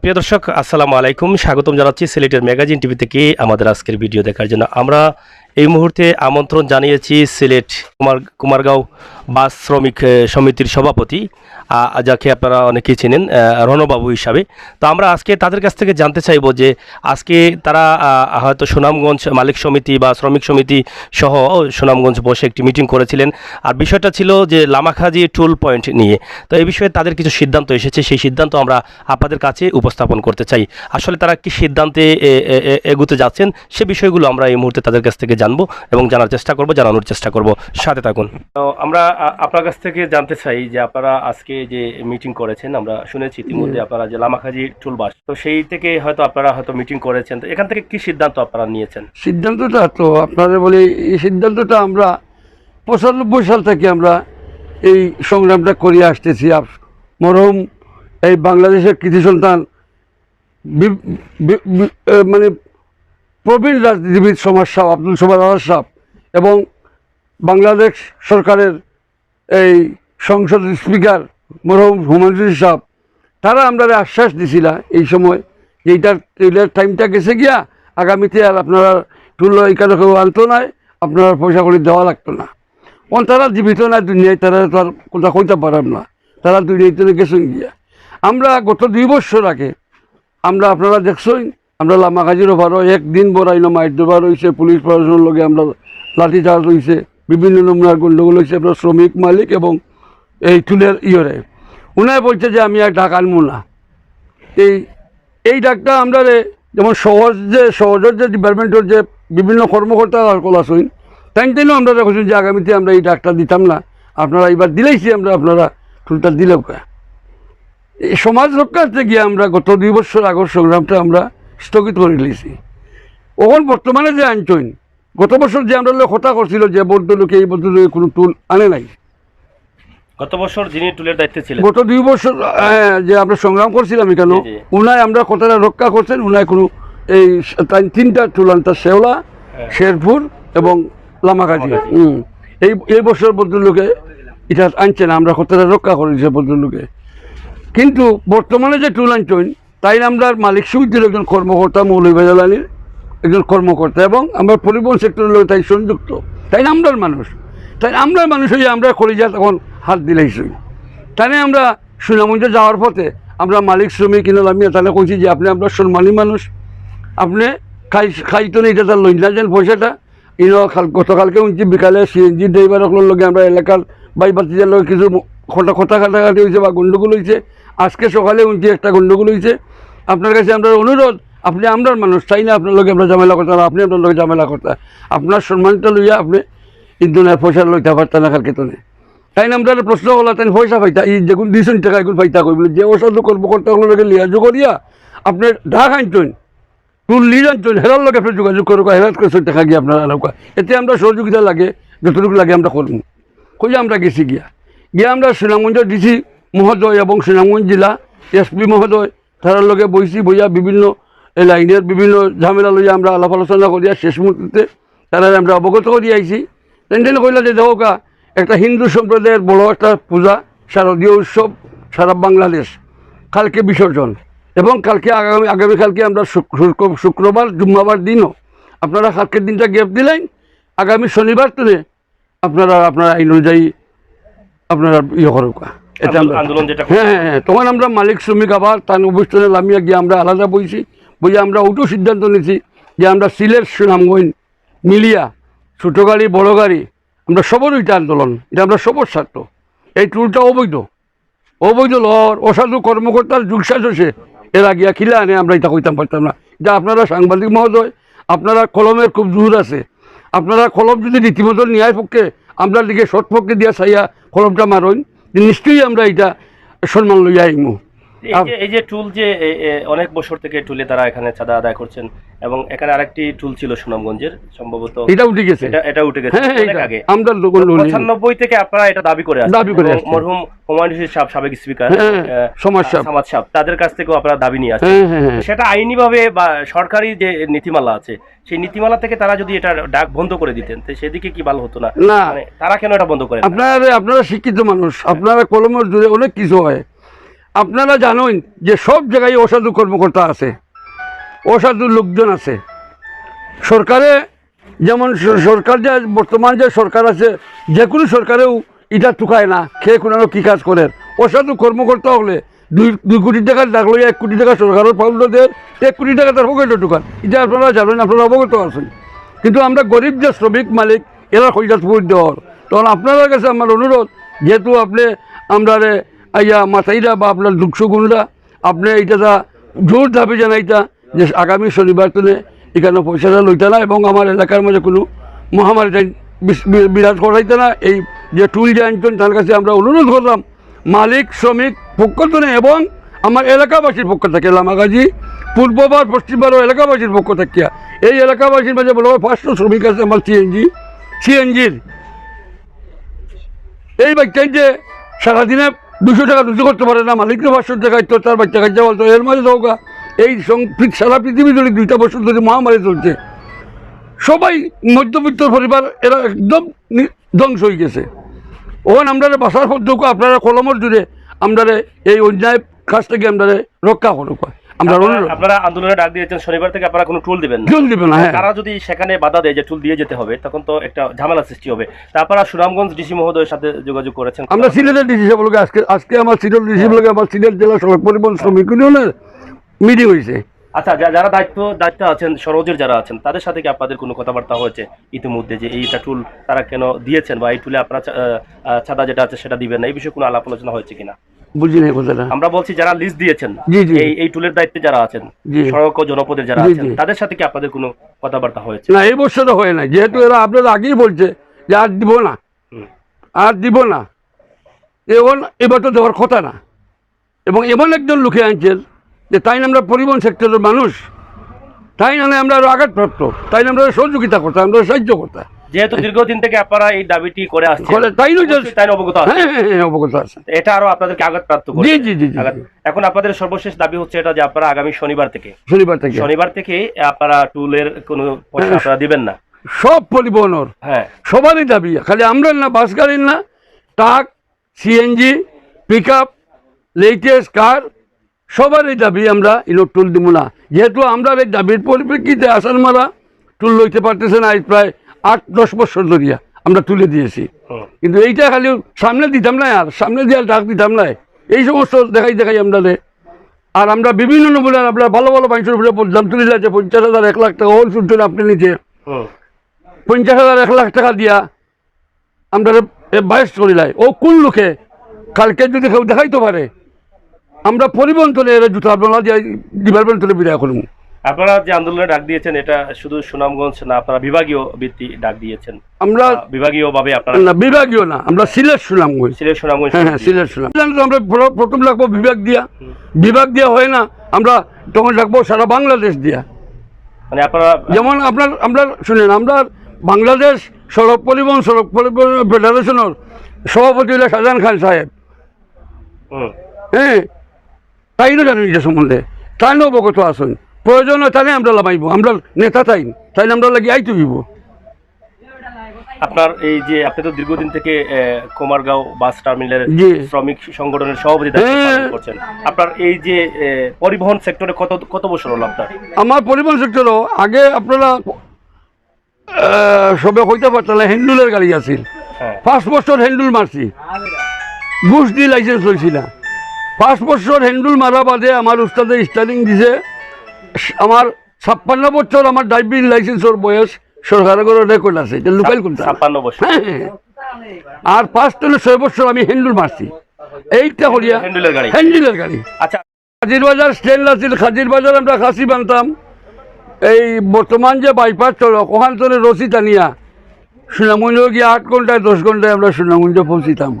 প্রিয় দর্শক, আসসালামু আলাইকুম। স্বাগতম জানাচ্ছি সিলেটের ম্যাগাজিন টিভি থেকে আমাদের আজকের ভিডিও দেখার জন্য। আমরা এই মুহূর্তে আমন্ত্রণ জানিয়েছি সিলেট কুমার কুমারগাঁও বাস শ্রমিক সমিতির সভাপতি যাকে আপনারা অনেকেই চেনেন রণবাবু হিসাবে। তো আমরা আজকে তাদের কাছ থেকে জানতে চাইব যে আজকে তারা হয়তো সুনামগঞ্জ মালিক সমিতি বা শ্রমিক সমিতি সহ সুনামগঞ্জ বসে একটি মিটিং করেছিলেন। আর বিষয়টা ছিল যে লামাখাজি টুল পয়েন্ট নিয়ে। তো এই বিষয়ে তাদের কিছু সিদ্ধান্ত এসেছে। সেই সিদ্ধান্ত আমরা আপনাদের কাছে উপস্থাপন করতে চাই। আসলে তারা কি সিদ্ধান্তে এগুতে যাচ্ছেন? সে বিষয়গুলো আমরা এই মুহূর্তে তাদের কাছ থেকে জানব এবং জানার চেষ্টা করব, জানানোর চেষ্টা করব। সাথে থাকুন। তো আমরা আপনার কাছ থেকে জানতে চাই যে আপনারা আজকে যে মিটিং করেছেন আমরা শুনেছি ইতিমধ্যে আপনারা যে লামাখাজি টুলবাস তো সেই থেকে হয়তো আপনারা হয়তো মিটিং করেছেন। তো এখান থেকে কি সিদ্ধান্ত আপনারা নিয়েছেন? সিদ্ধান্তটা তো আপনারা বলে এই সিদ্ধান্তটা আমরা পঁচানব্বই সাল থেকে আমরা এই সংগ্রামটা করে আসতেছি। মরহুম এই বাংলাদেশের কৃতি সন্তান মানে প্রবীণ রাজনীতিবিদ সমাজ সাহ আব্দুল সমাদ সাহ এবং বাংলাদেশ সরকারের এই সংসদ স্পিকার মরহুম হুমায়ুন সাহ তারা আমরা আশ্বাস দিছিল এই সময় যে এইটার ট্রেলের টাইমটা গেছে গিয়া আগামীতে আর আপনারা টুল এখানে কেউ আনতো নাই আপনারা পয়সা করে দেওয়া লাগতো না। অন তারা জীবিত না দুনিয়ায়, তারা তো আর কোথা কইতে পারাম না। তারা দুনিয়ায় দুনিয়াতে গেছেন গিয়া। আমরা গত দুই বছর আগে, আমরা আপনারা দেখছই আমরা লামাকাজির ওভারও একদিন বড়াইলো মাইট দোবার হয়েছে পুলিশ প্রশাসনের লগে আমরা লাঠিচার্জ হয়েছে বিভিন্ন নমুনার গণ্ডগোল হয়েছে, আপনার শ্রমিক মালিক এবং এই চুলের ইয়রে। উনায় বলছে যে, আমি আর ডাক আনব না। এই এই ডাকটা আমরা যেমন সহজ যে সহজের যে ডিপার্টমেন্টের যে বিভিন্ন কর্মকর্তা কল আসুন তাই তাইও আমরা দেখছি যে, আগামীতে আমরা এই ডাকটা দিতাম না। আপনারা এবার দিলেইছি আমরা আপনারা টুলটা দিলেও এই সমাজ রক্ষার্থে গিয়ে আমরা গত দুই বছর আগর সংগ্রামটা আমরা স্থগিত করে দিয়েছি। ওখন বর্তমানে যে আনছইন গত বছর যে আমরা লোক হতা করছিল যে ভদ্রলোকে এই ভদ্রলোকে কোনো টুল আনে নাই। গত বছর যিনি টুলের দায়িত্বে ছিলেন। গত দুই বছর হ্যাঁ, যে আমরা সংগ্রাম করছিলাম কেন। উনায় আমরা কথাটা রক্ষা করছেন উনায় কোনো এই তিনটা টুলান্তা শেওলা শেরপুর এবং লামাকাজি। হুম। এই এই বছর ভদ্রলোকে এটা আনছে না আমরা কথাটা রক্ষা করেছি ভদ্রলোকে কিন্তু বর্তমানে যে টুল আনছেন তাই আমরা মালিক সমিতির একজন কর্মকর্তা মৌলভীবাজার আলীর একজন কর্মকর্তা এবং আমরা পরিবহন সেক্টরের লোক, তাই সংযুক্ত। তাই আমরার মানুষ? তাই আমরার মানুষ হয়ে আমরা করি কলিজা তখন হাত দিলাইছি তাই আমরা সুনামঞ্জে যাওয়ার পথে আমরা মালিক, শ্রমিক কিনে আমি তাহলে কইছি যে আপনি আমরা সম্মানী মানুষ। আপনি খাই, খাইতো না, এটা তার লইন না যেন পয়সাটা। ইনো কাল গতকালকে উনছি বিকালে সিএনজি ড্রাইভারের লগে আমরা এলাকার বাই বাতিজার লগে কিছু খোটা খোটা কাটাকাটি হয়েছে বা গণ্ডগোল হয়েছে আজকে সকালে উনছি একটা গণ্ডগোল হয়েছে আপনার কাছে আমরা অনুরোধ আপনি আমরার মানুষ চাই না? আপনার লগে আমরা ঝামেলা করতাম, আপনি আপনার লগে ঝামেলা করতাম আপনার সম্মানটা লইয়া আপনি ইন্ধনের পয়সা লইতে পারতেন না কালকে তনে। তাই না আমরা প্রশ্ন করলা তাই পয়সা পাইতা? এই যেগুন দুইশো টাকা এগুলো পাইতা কই? বলে, যে ওষুধ কর্মকর্তাগুলো লগে লিয়াজু করিয়া আপনি ঢাক আনছেন টুল লিজ আনছেন হেরার লগে আপনি যোগাযোগ করুক হেরাত করে টাকা গিয়ে আপনার আলোকা এতে আমরা সহযোগিতা লাগে, যতটুকু লাগে আমরা করুন কই আমরা গেছি গিয়া। গিয়া আমরা সুনামগঞ্জ ডিসি মহোদয় এবং সুনামগঞ্জ জেলা এসপি মহোদয়, তারার লগে বইছি, বইয়া বিভিন্ন এই লাইনের বিভিন্ন ঝামেলা লইয়া আমরা আলাপ আলোচনা করিয়া শেষ মুহূর্তে তারা আমরা অবগত করি আইছি। তেন কইলা যে দেহকা একটা হিন্দু সম্প্রদায়ের বড় একটা পূজা শারদীয় উৎসব সারা বাংলাদেশ কালকে বিসর্জন এবং কালকে আগামী আগামীকালকে আমরা শুক্র- শুক্রবার জুম্মাবার দিনও আপনারা কালকের দিনটা গ্যাপ দিলেন আগামী শনিবার তুলে আপনারা আপনারা আইন অনুযায়ী আপনারা ইয়ে করুক এটা হ্যাঁ হ্যাঁ হ্যাঁ তখন আমরা মালিক শ্রমিক আবার তার অবস্থানে নামিয়া গিয়ে আমরা আলাদা বইছি। বইয়া আমরা ওটু সিদ্ধান্ত নিয়েছি যে আমরা সিলেট সুনামগঞ্জ মিলিয়া ছোটো গাড়ি বড় গাড়ি আমরা সবর ওইটা আন্দোলন। এটা আমরা সবর স্বার্থ। এই টুলটা অবৈধ। অবৈধ লর অসাধু কর্মকর্তার যুগসাজসে এরা গিয়া খিলে আনে, আমরা এটা কইতাম, পারতাম না। এটা আপনারা সাংবাদিক মহোদয়, আপনারা কলমের খুব জোর আছে। আপনারা কলম যদি রীতিমতো ন্যায় পক্ষে আমরা দিকে সৎ পক্ষে দিয়া চাইয়া কলমটা মারইন নিশ্চয়ই আমরা এটা সম্মান লইয়া আইমু। এই যে টুল যে অনেক বছর থেকে টুলে তারা এখানে চাঁদা আদায় করছেন এবং এখানে আরেকটি টুল ছিল সুনামগঞ্জের সম্ভবত এটা উঠে গেছে। এটা এটা উঠে গেছে হ্যাঁ হ্যাঁ, অনেক আগে। আমরা লোক পঁচানব্বই থেকে আপনারা এটা দাবি করে দাবি করে মরহুম হুমায়ুন সাহেব সাবেক স্পিকার হ্যাঁ, সমাজ সমাজ সাহেব তাদের কাছ থেকেও আপনারা দাবি নিয়ে হ্যাঁ সেটা আইনিভাবে বা সরকারি যে নীতিমালা আছে সেই নীতিমালা থেকে তারা যদি এটা ডাক বন্ধ করে দিতেন তো সেদিকে কি ভালো হতো না? মানে তারা কেন এটা বন্ধ করে আপনারা আপনারা শিক্ষিত মানুষ আপনারা কলমের জোরে অনেক কিছু হয়। আপনারা জানেন যে সব জায়গায় অসাধু কর্মকর্তা আছে অসাধু লোকজন আছে। সরকারে যেমন সরকার যে বর্তমান যে সরকার আছে যে কোনো সরকারেও এটা টুকায় না, খেয়ে কোনো কী কাজ করে অসাধু কর্মকর্তা হলে দুই দুই কোটি টাকার ডাক লইয়া এক কোটি টাকা সরকারের পাউন্ড দেয় এক কোটি টাকা তার পকেটে ঢুকান। এটা আপনারা জানেন, আপনারা অবগত আছেন। কিন্তু আমরা গরিব যে শ্রমিক মালিক, এরা পুর দেওয়ার তখন আপনাদের কাছে আমার অনুরোধ, যেহেতু আপনি আমরা আইয়া মাথাইরা বা আপনার দুঃখ গুণরা আপনি এইটা জোর দাবি জানাইতা, যে আগামী শনিবার তুলে এখানে পয়সাটা লইতে না এবং আমার এলাকার মধ্যে কোনো মহামারী বিরাজ করাইতে না। এই যে টুল যে আনতেন তার কাছে আমরা অনুরোধ করলাম, মালিক, শ্রমিক পক্ষ থেকে এবং আমার এলাকাবাসীর পক্ষ থেকে, লামাগাজি, পূর্ববার পশ্চিমবার এলাকাবাসীর পক্ষ থেকে। এই এলাকাবাসীর মাঝে বলা পাঁচশো শ্রমিক আছে আমার সিএনজি সিএনজির এই বাচ্চাই যে সারাদিনে দুশো টাকা দুশো করতে পারে না মালিককে পাঁচশো টাকা তো তার বাচ্চা কাজটা বলতো, এর মাঝে দৌকা এই সারা পৃথিবী ধরে দুইটা বছর ধরে মহামারী চলছে। সবাই মধ্যবিত্ত পরিবার, এরা একদম ধ্বংস হয়ে গেছে। ওখানে আমরা বাসার পদ্ধতি আপনারা কলমর জুড়ে আমরা এই অন্যায় কাছ থেকে আমরা রক্ষা করুক। আমরা আপনারা- আন্দোলনে ডাক দিয়েছেন শনিবার থেকে আপনারা কোনো টুল দিবেন না। জল দিবে না হ্যাঁ। তারা যদি সেখানে বাধা দেয় যে টুল দিয়ে যেতে হবে তখন তো একটা ঝামেলা সৃষ্টি হবে। তা আপনারা সুনামগঞ্জ ডিসি মহোদয়ের সাথে যোগাযোগ করেছেন আমরা সিলেটের ডিসি সাহেবকে আজকে আজকে আমার সিলেট ডিসি সাহেবকে আমার সিলেট জেলা সড়ক পরিবহন শ্রমিক ইউনিয়নের মিটিং হয়েছে। আচ্ছা যারা দায়িত্ব দায়িত্ব আছেন সরোজের যারা আছেন তাদের সাথে কি আপনাদের কোনো কথাবার্তা হয়েছে ইতিমধ্যে যে এইটা টুল তারা কেন দিয়েছেন বা এই টুলে আপনারা চাঁদা যেটা আছে সেটা দিবেন না? এই বিষয়ে কোনো আলাপ আলোচনা হয়েছে কিনা? বুঝি নাই কথাটা। আমরা বলছি যারা লিস্ট দিয়েছেন। এই এই টুলের দায়িত্বে যারা আছেন সড়ক ও জনপদের যারা আছেন তাদের সাথে কি আপনাদের কোনো কথাবার্তা হয়েছে? না এই বছরও হয় না যেহেতু এরা আপনারা আগেই বলছে যে আর দিব না। আর দিব না। এখন এবার তো দেওয়ার কথা না। এবং এমন একজন লোকে আনছেন যে তাই না আমরা পরিবহন সেক্টরের মানুষ তাই না আমরা আঘাতপ্রাপ্ত তাই না আমরা সহযোগিতা করতাম আমরা সাহায্য করতাম যেহেতু দীর্ঘদিন থেকে আপনারা এই দাবিটি করে আসছেন তাই তাই অবগত। হ্যাঁ হ্যাঁ হ্যাঁ অবগত আছে এটা আরও আপনাদেরকে আঘাতপ্রাপ্ত করে জি জি জি এখন আপনাদের সর্বশেষ দাবি হচ্ছে এটা যে আপনারা আগামী শনিবার থেকে শনিবার থেকে। শনিবার থেকে আপনারা টুলের কোনো পয়সা। আপনারা দিবেন না। সব পরিবহনের হ্যাঁ। সবারই দাবি খালি আমরা না বাস গাড়ির না truck CNG pickup latest car সবারই দাবি আমরা ইনো টুল দিব না। যেহেতু আমরা এই দাবির পরিপ্রেক্ষিতে আসান মারা টুল লইতে পারতেছে না আজ প্রায় আট দশ বছর ধরিয়া আমরা তুলে দিয়েছি। কিন্তু এইটা খালি সামনে দিতাম না আর সামনে দিয়ে ডাক দিতাম না। এই সমস্ত দেখাই দেখাই আমরা আর আমরা বিভিন্ন নমুনার আমরা ভালো ভালো মানুষের উপরে দাম তুলে যাচ্ছে পঞ্চাশ হাজার এক লাখ টাকা হোল শুনছেন আপনি নিচে পঞ্চাশ হাজার এক লাখ টাকা দিয়া আমরা বাইশ করিলাই। ও কোন লোকে? কালকে যদি কেউ দেখাইতে পারে আমরা পরিবহন তুলে এর জুতো আপনারা দিয়ে ডিপার্টমেন্ট তুলে বিদায় করুন আপনারা যে আন্দোলনে ডাক দিয়েছেন এটা শুধু সুনামগঞ্জ না আপনারা বিভাগীয় ভিত্তি ডাক দিয়েছেন। আমরা বিভাগীয় ভাবে আপনারা না বিভাগীয় না আমরা সিলেট কই সিলেট সুনামগঞ্জ। হ্যাঁ হ্যাঁ সিলেট শুনলাম আমরা প্রথম রাখব বিভাগ দিয়া। বিভাগ দিয়া হয় না আমরা তখন রাখব সারা বাংলাদেশ দিয়া। মানে আপনারা যেমন আপনার আমরা শুনেন আমরা বাংলাদেশ সড়ক পরিবহন সড়ক পরিবহন ফেডারেশনের সভাপতি হলে শাহজাহান খান সাহেব। হ্যাঁ তাই না জানেন এটা সম্বন্ধে তাই না অবগত আসুন প্রয়োজন হয় তাহলে আমরা লামাইব। আমরা নেতা তাই তাই আমরা লাগি আইতে দিব আপনার এই যে আপনি তো দীর্ঘদিন থেকে কুমারগাঁও বাস টার্মিনালের শ্রমিক সংগঠনের সভাপতি হ্যাঁ। করছেন। আপনার এই যে পরিবহন সেক্টরে কত কত বছর হলো আপনার? আমার পরিবহন সেক্টরও আগে আপনারা সবে হইতে পারতাম হ্যান্ডুলের গাড়ি আছিল। হ্যাঁ। পাঁচ বছর হ্যান্ডুল মারছি। ঘুষ দিয়ে লাইসেন্স লইছিল পাঁচ বছর হ্যান্ডুল মারা বাদে আমার উস্তাদে স্টার্টিং দিছে। আমার ছাপ্পান্ন বছর আমার ড্রাইভিং লাইসেন্সের বয়স সরকারের রেকর্ড আছে? এটা লোকাল করতে ছাপ্পান্ন বছর। হ্যাঁ, হ্যাঁ। আর পাঁচ টনে ছয় বছর আমি হ্যান্ডুল মারছি। এইটা করিয়া হ্যান্ডেলের গাড়ি। হ্যান্ডেলের গাড়ি। আচ্ছা। খাজির বাজার স্ট্যান্ড আছিল খাজির বাজার আমরা খাসি বানতাম। এই বর্তমান যে বাইপাস চলক ওখান থেকে রসি টানিয়া সুনামগঞ্জ গিয়ে আট ঘন্টায় দশ ঘন্টায় আমরা সুনামগঞ্জ পৌঁছিতাম।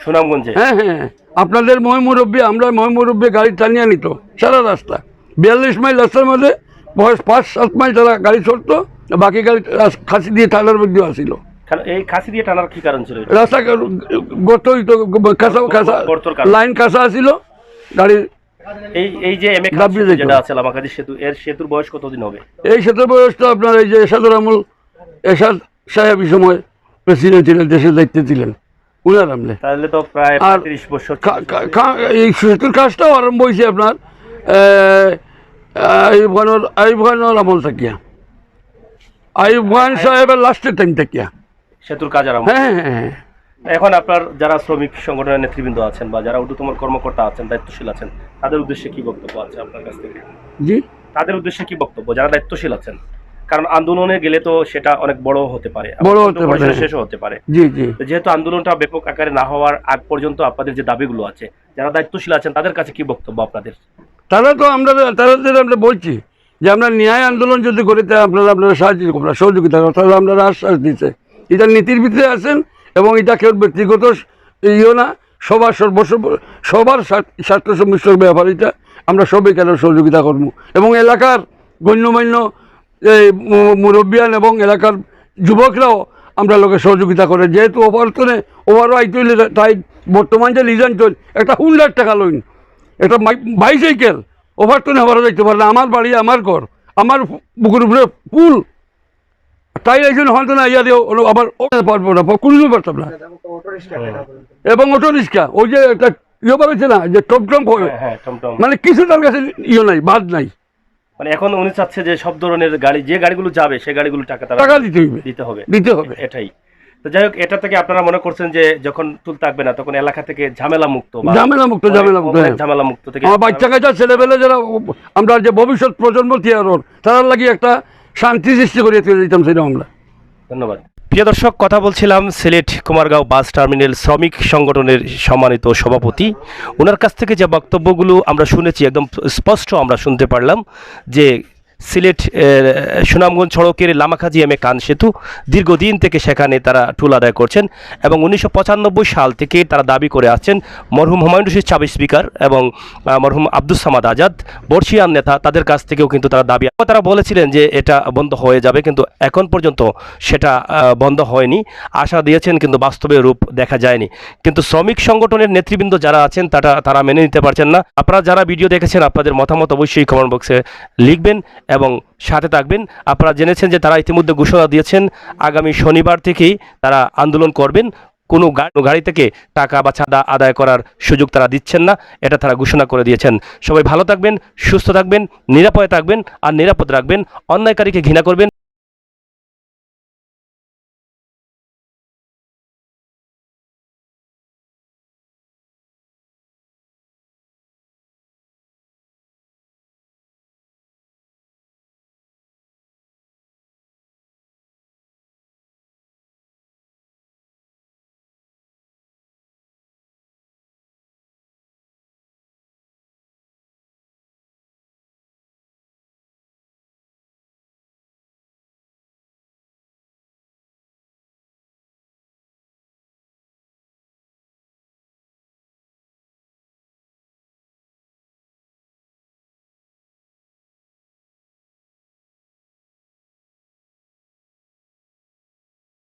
সুনামগঞ্জে? হ্যাঁ হ্যাঁ। আপনাদের ময় মুরব্বী আমরা ময় মুরব্বী গাড়ি টানিয়ে নিত সারা রাস্তা। বিয়াল্লিশ মাইল রাস্তার মধ্যে বয়স পাঁচ সাত মাইল তারা গাড়ি চড়তো বাকি গাড়ি খাসি দিয়ে টানার মধ্যে আসিল। কারণ এই খাসি দিয়ে টানার কি কারণ ছিল এটা? রাস্তা গত কাঁচা কাঁচা লাইন কাঁচা আসিল গাড়ি এই এই যে এম এ যেটা আছে লামাকাজি সেতু এর সেতুর বয়স কতদিন হবে? এই সেতুর বয়সটা আপনার এই যে এসাদুর আমল এসাদ সাহেব সময় প্রেসিডেন্ট ছিলেন দেশের দায়িত্বে ছিলেন। উনার আমলে তাহলে তো প্রায় আর বছর এই সেতুর কাজটাও আরম্ভ হয়েছে আপনার খানোর আইয়ুব খানোর আমল থাকিয়া। আইয়ুব খান সাহেবের লাস্টের টাইম থাকিয়া। সেতুর কাজ আরম্ভ। হ্যাঁ হ্যাঁ হ্যাঁ। এখন আপনার যারা শ্রমিক সংগঠনের নেতৃবৃন্দ আছেন বা যারা ঊর্ধ্বতম কর্মকর্তা আছেন দায়িত্বশীল আছেন তাদের উদ্দেশ্যে কি বক্তব্য আছে আপনার কাছ থেকে? জি? তাদের উদ্দেশ্যে কি বক্তব্য? যারা দায়িত্বশীল আছেন। কারণ আন্দোলনে গেলে তো সেটা অনেক বড় হতে পারে বড় হতে পারে। শেষও হতে পারে। জি জি। যেহেতু আন্দোলনটা ব্যাপক আকারে না হওয়ার আগ পর্যন্ত আপনাদের যে দাবিগুলো আছে যারা দায়িত্বশীল আছেন তাদের কাছে কি বক্তব্য আপনাদের? তারা তো আমরা তাদের আমরা বলছি যে আমরা ন্যায় আন্দোলন যদি করি তা আপনারা আপনারা সাহায্য করবেন সহযোগিতা তাহলে আপনারা আশ্বাস দিচ্ছে এটা নীতির ভিতরে আছেন এবং এটা কেউ ব্যক্তিগত ইয়েও না সবার সর্বস্ব সবার স্বার্থ- স্বার্থ সম্মিশ্র ব্যাপার এটা। আমরা সবাই কেন সহযোগিতা করব? এবং এলাকার গণ্যমান্য এই মুরব্বিয়ান এবং এলাকার যুবকরাও আমরা লোকে সহযোগিতা করে। যেহেতু ওভারতনে ওভারও আইতে হইলে তাই বর্তমান যে লিজান চল একটা হুন্ডার টাকা লইন একটা বাইসাইকেল ওভারটনে হবার যাইতে পারে না আমার বাড়ি আমার ঘর আমার বুকুর উপরে পুল। তাই এই জন্য হয়তো না ইয়া দিয়ে আবার পারব না কোনো পারতাম না। এবং অটো রিক্সা ওই যে একটা ইয়ে বেরোচ্ছে না যে হ্যাঁ হ্যাঁ টমটম। মানে কিছু তার কাছে ইয়ে নাই বাদ নাই। মানে এখন উনি চাচ্ছে যে সব ধরনের গাড়ি যে গাড়িগুলো যাবে সেই গাড়িগুলো টাকা তারা টাকা দিতে হবে। দিতে হবে। দিতে হবে। এটাই। তো যাই হোক এটা থেকে আপনারা মনে করছেন যে যখন টুল থাকবে না তখন এলাকা থেকে ঝামেলা মুক্ত ঝামেলা মুক্ত ঝামেলা মুক্ত হ্যাঁ। ঝামেলা মুক্ত থেকে আমার বাচ্চা কাচ্চা ছেলেবেলে যারা আমরা যে ভবিষ্যৎ প্রজন্ম তিয়ার তার লাগি একটা শান্তি সৃষ্টি করে তুলে দিতাম সেটা আমরা ধন্যবাদ। প্রিয় দর্শক, কথা বলছিলাম সিলেট কুমারগাঁও বাস টার্মিনাল শ্রমিক সংগঠনের সম্মানিত সভাপতি। ওনার কাছ থেকে যে বক্তব্যগুলো আমরা শুনেছি, একদম স্পষ্ট আমরা শুনতে পারলাম যে সিলেট সুনামগঞ্জ সড়কের লামাখাজি এম এ কান সেতু দীর্ঘদিন থেকে সেখানে তারা টুল আদায় করছেন এবং উনিশশো পঁচানব্বই সাল থেকে তারা দাবি করে আসছেন, মরহুম হুমায়ুন রশিদ চাবি স্পিকার এবং মরহুম আব্দুস সামাদ আজাদ, বর্ষিয়ান নেতা, তাদের কাছ থেকেও কিন্তু তারা দাবি তারা বলেছিলেন যে এটা বন্ধ হয়ে যাবে, কিন্তু এখন পর্যন্ত সেটা বন্ধ হয়নি। আশা দিয়েছেন, কিন্তু বাস্তবে রূপ দেখা যায়নি। কিন্তু শ্রমিক সংগঠনের নেতৃবৃন্দ যারা আছেন তারা তারা মেনে নিতে পারছেন না। আপনারা যারা ভিডিও দেখেছেন, আপনাদের মতামত অবশ্যই কমেন্ট বক্সে লিখবেন এবং সাথে থাকবেন। আপনারা জেনেছেন যে তারা ইতিমধ্যে ঘোষণা দিয়েছেন, আগামী শনিবার থেকেই তারা আন্দোলন করবেন। কোনো গাড়ি থেকে টাকা বা চাঁদা আদায় করার সুযোগ তারা দিচ্ছেন না, এটা তারা ঘোষণা করে দিয়েছেন। সবাই ভালো থাকবেন, সুস্থ থাকবেন, নিরাপদে থাকবেন আর নিরাপদ রাখবেন। অন্যায়কারীকে ঘৃণা করবেন।